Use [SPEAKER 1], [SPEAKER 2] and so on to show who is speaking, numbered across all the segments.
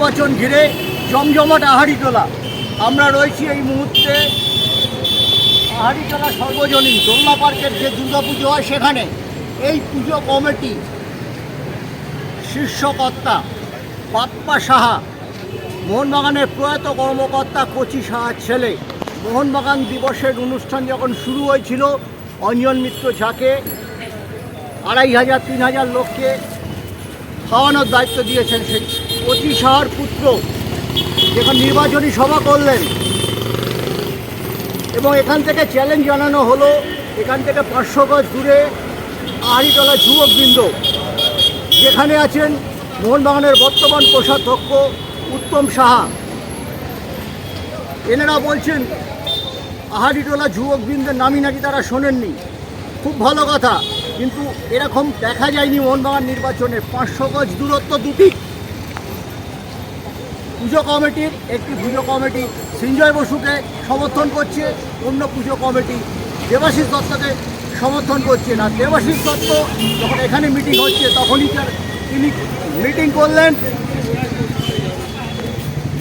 [SPEAKER 1] নির্বাচন ঘিরে জমজমাট আহারিটোলা। আমরা রয়েছি এই মুহূর্তে আহারিটোলা সর্বজনীন। দোলনা পার্কের যে দুর্গাপুজো হয় সেখানে এই পুজো কমিটি শীর্ষকর্তা পাপ্পা সাহা, মোহনবাগানের প্রয়াত কর্মকর্তা কচি সাহার ছেলে। মোহনবাগান দিবসের অনুষ্ঠান যখন শুরু হয়েছিল, অঞ্জন মিত্র ঝাকে আড়াই হাজার, তিন হাজার লোককে খাওয়ানোর দায়িত্ব দিয়েছেন সেই কচি সাহার পুত্র যখন নির্বাচনী সভা করলেন এবং এখান থেকে চ্যালেঞ্জ জানানো হলো, এখান থেকে পাঁচশো গজ দূরে আহারিতলা যুবকবৃন্দ যেখানে আছেন মোহনবাগানের বর্তমান কোষাধ্যক্ষ উত্তম সাহা। এনারা বলছেন আহারিটোলা যুবকবৃন্দের নামই নাকি তারা শোনেননি। খুব ভালো কথা, কিন্তু এরকম দেখা যায়নি মোহনবাগান নির্বাচনে। পাঁচশো গজ দূরত্ব দুটি। পুজো কমিটির একটি পুজো কমিটি সঞ্জয় বসুকে সমর্থন করছে, অন্য পুজো কমিটি দেবাশিস দত্তকে সমর্থন করছে না। দেবাশিস দত্ত যখন এখানে মিটিং হচ্ছে, তখনই তার তিনি মিটিং করলেন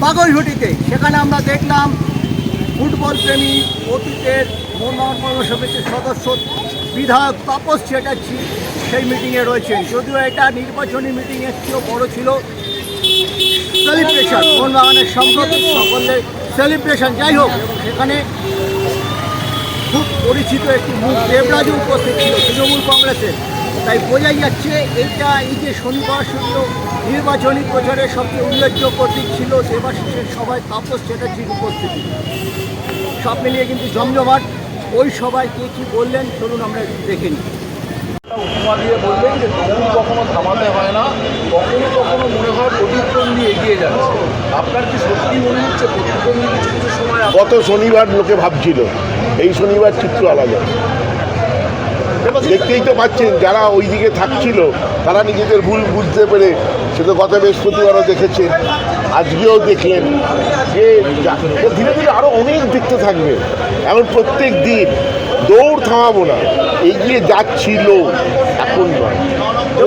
[SPEAKER 1] বাগৈঘটিতে সেখানে আমরা দেখলাম ফুটবল প্রেমী অতীতের পৌর সমিতির সদস্য বিধায়ক তাপস চ্যাটার্জি সেই মিটিংয়ে রয়েছেন। যদিও এটা নির্বাচনী মিটিংয়ের চেয়েও বড় ছিল সেলিব্রেশন মোহনবাগানের সম্প্রতি সকলে সেলিব্রেশন যাই হোক সেখানে খুব পরিচিত একটি মুখ দেবরাজু উপস্থিত ছিল, তৃণমূল কংগ্রেসের। তাই বোঝাই যাচ্ছে, এইটা এই যে শনিবার শুক্র নির্বাচনী প্রচারের সবচেয়ে উল্লেখযোগ্য দিক ছিল দেবাশিসের সভায় তাপস চ্যাটার্জির উপস্থিতি। সব মিলিয়ে কিন্তু জমজমাট। ওই সবাই কে কী বললেন, চলুন আমরা দেখে নিই।
[SPEAKER 2] বললেন যে তরুণ কখনো থামাতে হয় না কখনো কখনো মনে হয় প্রতিদ্বন্দ্বী এগিয়ে যাচ্ছে আপনার কি সত্যি মনে হচ্ছে প্রতিদ্বন্দ্বী কিছু কিছু সময় আপ-
[SPEAKER 3] গত শনিবার লোকে ভাবছিল এই শনিবার চিত্র আলাদা। দেখতেই তো পাচ্ছেন যারা ওই দিকে থাকছিল তারা নিজেদের ভুল বুঝতে পেরে সে তো গত বৃহস্পতিবারও দেখেছেন আজকেও দেখলেন। যে ধীরে ধীরে আরও অনেক দেখতে থাকবে। এমন প্রত্যেক দিন দৌড় থামাবো না এগিয়ে যাচ্ছিল এখন নয়।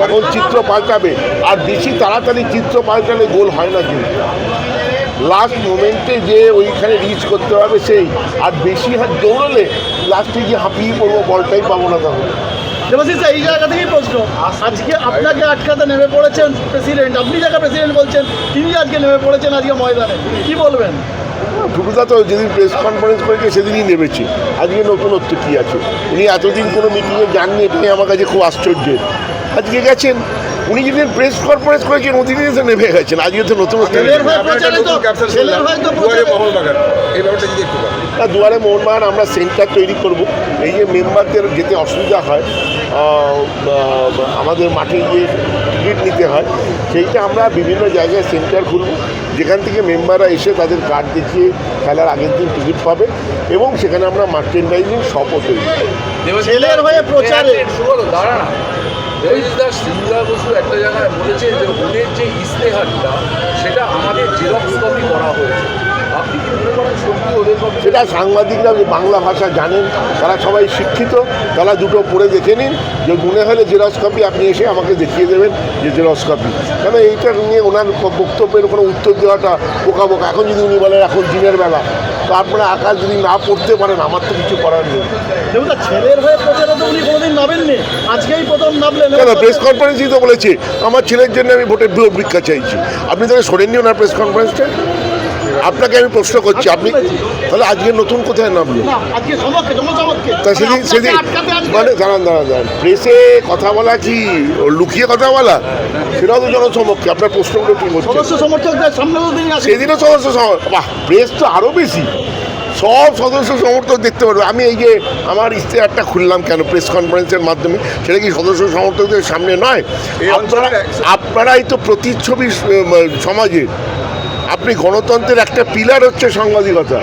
[SPEAKER 3] এখন চিত্র পাল্টাবে আর বেশি তাড়াতাড়ি চিত্র পাল্টালে গোল হয় না কিন্তু। লাস্ট মোমেন্টে যে ওইখানে রিচ করতে হবে সেই। আর বেশি হাত দৌড়লে লাস্টে গিয়ে হাঁপিয়ে পড়ব বলটাই পাবো না তখন
[SPEAKER 4] দেবাশিস এই জায়গা থেকেই প্রশ্ন। আজকে আপনাকে আটকাতে নেমে পড়েছেন প্রেসিডেন্ট আপনি যাকে প্রেসিডেন্ট বলছেন তিনি আজকে নেমে পড়েছেন আজকে ময়দানে। কি বলবেন?
[SPEAKER 3] টুকুদা তো যেদিন প্রেস কনফারেন্স করেছে সেদিনই নেমেছে। আজকে নতুনত্ব কী আছে। উনি এতদিন কোনো মিটিংয়ে যাননি এটাই আমার কাছে খুব আশ্চর্যের। আজকে গেছেন। উনি যেদিন প্রেস কনফারেন্স করেছেন ওদিনই এসে নেমে গেছেন। আজকে তো
[SPEAKER 4] নতুন তো তো।
[SPEAKER 3] না দুয়ারে মোহনবাগান আমরা সেন্টার তৈরি করব। এই যে মেম্বারদের যেতে অসুবিধা হয় আমাদের মাঠে গিয়ে টিকিট নিতে হয় সেইটা আমরা বিভিন্ন জায়গায় সেন্টার খুলব। যেখান থেকে মেম্বাররা এসে তাদের কার্ড দেখিয়ে খেলার আগের দিন টিকিট পাবে এবং সেখানে আমরা মার্চেন্ডাইজিং শপও তৈরি করব।
[SPEAKER 4] ছেলের হয়ে প্রচারে
[SPEAKER 2] দাঁড়া না দেবাশিস দাস বসু একটা জায়গায় বলেছে যে ওদের যে ইস্তেহারটা, সেটা আমাদের জেরক্স কপি করা হয়েছে। আপনি কি মনে
[SPEAKER 3] সেটা সাংবাদিকরা যে বাংলা ভাষা জানেন, তারা সবাই শিক্ষিত, তারা দুটো পড়ে দেখে নিন, যে মনে হলে জেরক্স কপি আপনি এসে আমাকে দেখিয়ে দেবেন যে জেরক্স কপি কেন এইটা নিয়ে ওনার বক্তব্যের কোনো উত্তর দেওয়াটা বোকা বোকা এখন যদি উনি বলেন এখন দিনের বেলা তো আপনারা আকাশ যদি না পড়তে পারেন আমার তো কিছু করার নেই।
[SPEAKER 4] ছেলের হয়ে প্রচারে তো উনি কোনোদিন নামেননি। আজকেই প্রথম নামলেন।
[SPEAKER 3] কেন? প্রেস কনফারেন্সই তো বলেছে। আমার ছেলের জন্য আমি ভোটের ভিক্ষা চাইছি। আপনি তাহলে সরেননি ওনার প্রেস কনফারেন্সটা আপনাকে আমি প্রশ্ন করছি আপনি তাহলে আজকে নতুন কোথায় নামলো
[SPEAKER 4] না আজকে
[SPEAKER 3] তা সেদিন সেদিন মানে দাঁড়ান দাঁড়ান দাঁড়ান। প্রেসে কথা বলা কি? ও লুকিয়ে কথা বলা? সেটাও তো জনসমক্ষে। আপনার প্রশ্নগুলো কি হচ্ছে?
[SPEAKER 4] সমর্থকদের সামনে
[SPEAKER 3] সেদিনও সদস্য বাহ প্রেস তো আরও বেশি। সব সদস্য সমর্থক দেখতে পারবে। আমি এই যে আমার ইশতেহারটা খুললাম কেন? প্রেস কনফারেন্সের মাধ্যমে। সেটা কি সদস্য সমর্থকদের সামনে নয়? আপনারা আপনারাই তো প্রতিচ্ছবি সমাজের আপনি গণতন্ত্রের একটা পিলার হচ্ছে সাংবাদিকতা।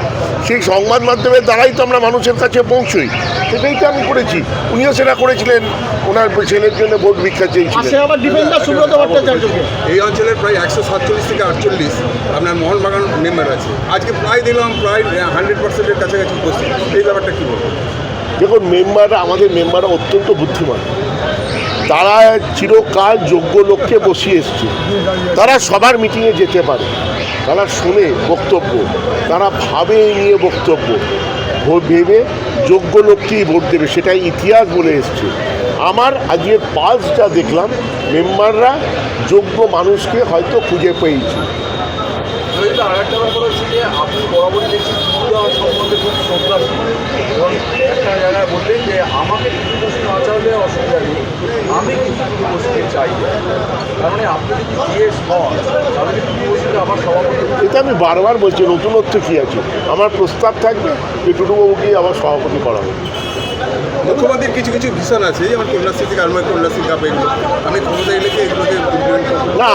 [SPEAKER 3] সেই সংবাদ মাধ্যমের দ্বারাই তো আমরা মানুষের কাছে পৌঁছই। সেটাই তো আমি করেছি। উনিও সেটা করেছিলেন। ওনার ছেলের জন্য ভোট ভিক্ষা চেয়েছিলেন।
[SPEAKER 4] পাশে আবার ডিফেন্ডার সুব্রত ভট্টাচার্যকে।
[SPEAKER 5] এই অঞ্চলের প্রায় একশো সাতচল্লিশ থেকে আটচল্লিশ আপনার মোহনবাগান মেম্বার আছে। আজকে প্রায় দিলাম প্রায় হান্ড্রেড পার্সেন্টের কাছাকাছি উপস্থিত। এই ব্যাপারটা কী বলব?
[SPEAKER 3] দেখুন মেম্বাররা আমাদের মেম্বাররা অত্যন্ত বুদ্ধিমান। তারা চিরকাল যোগ্য লোককে বসিয়ে এসছে। তারা সবার মিটিংয়ে যেতে পারে। তারা শুনে বক্তব্য, তারা ভাবে নিয়ে বক্তব্য। ভেবে যোগ্য লোককেই ভোট দেবে, সেটাই ইতিহাস বলে এসছে। আমার আজকের পালসটা দেখলাম মেম্বাররা যোগ্য মানুষকে হয়তো খুঁজে পেয়েছে।
[SPEAKER 2] নইলে আর ব্যাপার হচ্ছে যে আপনি বরাবরই দেখছি সম্বন্ধে খুব একটা জায়গায় বললেন যে আমাকে কিছু বসে না চাইলে অসুবিধা নেই। আমি কিন্তু কিছু বসতে চাই? তার মানে আপনি যদি জিএস হন তাহলে কিন্তু বসে আমার সভাপতি
[SPEAKER 3] এটা আমি বারবার বলছি নতুনত্ব কী আছে? আমার প্রস্তাব থাকবে যে টুটুবাবুকেই আমার সভাপতি করা হবে।
[SPEAKER 5] মুখ্যমন্ত্রীর কিছু কিছু ভিশন আছে যেমন কন্যাশ্রী থেকে আরম্ভ কন্যাশ্রী কাপ এগুলো আমি ক্ষমতা এলে এগুলোকে
[SPEAKER 3] না